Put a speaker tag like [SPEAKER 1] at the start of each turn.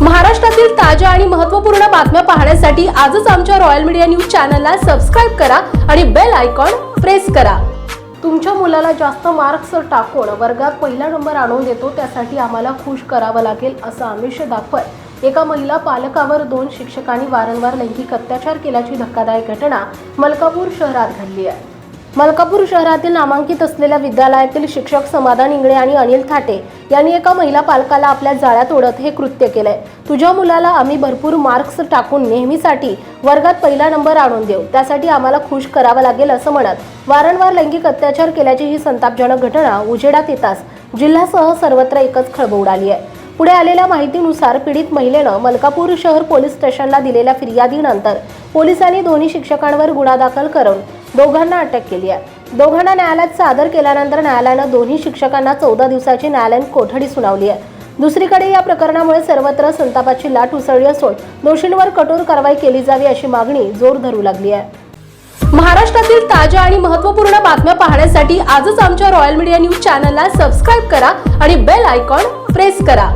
[SPEAKER 1] महाराष्ट्रातील ताज्या आणि महत्त्वपूर्ण बातम्या पाहण्यासाठी आजच आमच्या रॉयल मीडिया न्यूज चॅनलला सबस्क्राईब करा आणि बेल आयकॉन प्रेस करा. तुमच्या मुलाला जास्त मार्क्स टाकून वर्गात पहिला नंबर आणून देतो त्यासाठी आम्हाला खुश करावं लागेल असं आमिष दाखवत. एका महिला पालकावर दोन शिक्षकांनी वारंवार लैंगिक अत्याचार केल्याची धक्कादायक घटना मलकापूर शहरात घडली आहे. मलकापूर शहरातील नामांकित असलेल्या विद्यालयातील शिक्षक समाधान इंगळे आणि अनिल थाटे यांनी एका महिला पालकाला आपल्या जाळ्यात ओढत हे कृत्य केलंय. तुझ्या मुलाला आम्ही भरपूर मार्क्स टाकून नेहमीसाठी वर्गात पहिला नंबर आणून देऊ. त्यासाठी आम्हाला खुश करावं लागेल असं म्हणत वारंवार लैंगिक अत्याचार केल्याची ही संतापजनक घटना उजेडात येताच जिल्ह्यासह सर्वत्र एकच खळबळ उडाली आहे. पुढे आलेल्या माहितीनुसार पीडित महिलेनं मलकापूर शहर पोलीस स्टेशनला दिलेल्या फिर्यादीनंतर पोलिसांनी दोन्ही शिक्षकांवर गुन्हा दाखल करून दोघांना अटक केली आहे. दोघांना न्यायालयात सादर केल्यानंतर न्यायालयानं दोन्ही शिक्षकांना चौदा दिवसाची न्यायालयीन कोठडी सुनावली आहे. दुसरीकडे या प्रकरणामुळे सर्वत्र संतापाची लाट उसळली असून दोषींवर कठोर कारवाई केली जावी अशी मागणी जोर धरू लागली आहे. महाराष्ट्रातील ताज्या आणि महत्त्वपूर्ण बातम्या पाहण्यासाठी आजच आमच्या रॉयल मीडिया न्यूज चॅनलला सबस्क्राईब करा आणि बेल आयकॉन प्रेस करा.